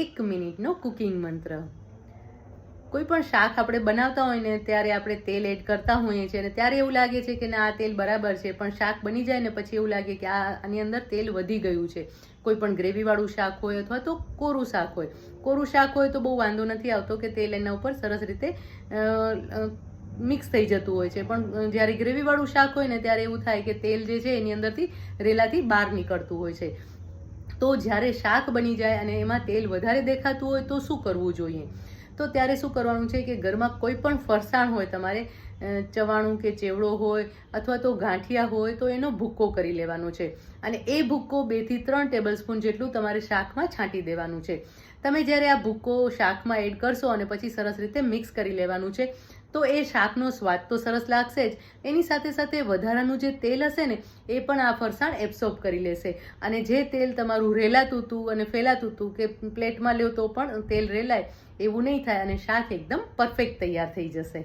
એક મિનિટનો કુકિંગ મંત્ર. કોઈ પણ શાક આપણે બનાવતા હોય ને ત્યારે આપણે તેલ એડ કરતા હોઈએ છીએ અને ત્યારે એવું લાગે છે કે ના, આ તેલ બરાબર છે, પણ શાક બની જાય ને પછી એવું લાગે કે આ, આની અંદર તેલ વધી ગયું છે. કોઈ પણ ગ્રેવીવાળું શાક હોય અથવા તો કોરું શાક હોય. કોરું શાક હોય તો બહુ વાંધો નથી આવતો કે તેલ એના ઉપર સરસ રીતે મિક્સ થઈ જતું હોય છે. પણ જ્યારે ગ્રેવીવાળું શાક હોય ને ત્યારે એવું થાય કે તેલ જે છે એની અંદરથી, રેલાથી બહાર નીકળતું હોય છે. તો જ્યારે શાક બની જાય અને એમાં તેલ વધારે દેખાતું હોય તો શું કરવું જોઈએ? તો ત્યારે શું કરવાનું છે કે ઘરમાં કોઈ પણ ફરસાણ હોય, તમારે ચવાણું કે ચેવડો હોય અથવા તો ગાંઠિયા હોય તો એનો ભૂક્કો કરી લેવાનો છે. અને એ ભૂક્કો બેથી ત્રણ ટેબલ સ્પૂન જેટલું તમારે શાકમાં છાંટી દેવાનું છે. તમે જ્યારે આ ભૂક્કો શાકમાં એડ કરશો અને પછી સરસ રીતે મિક્સ કરી લેવાનું છે તો એ શાકનો સ્વાદ તો સરસ લાગશે જ. એની સાથે સાથે વધારાનું જે તેલ હશે ને, એ પણ આ ફરસાણ એબ્સોર્બ કરી લેશે. અને જે તેલ તમારું રેલાતું હતું અને ફેલાતું હતું કે પ્લેટમાં લ્યો તો પણ તેલ રેલાય, એવું નહીં થાય અને શાક એકદમ પરફેક્ટ તૈયાર થઈ જશે.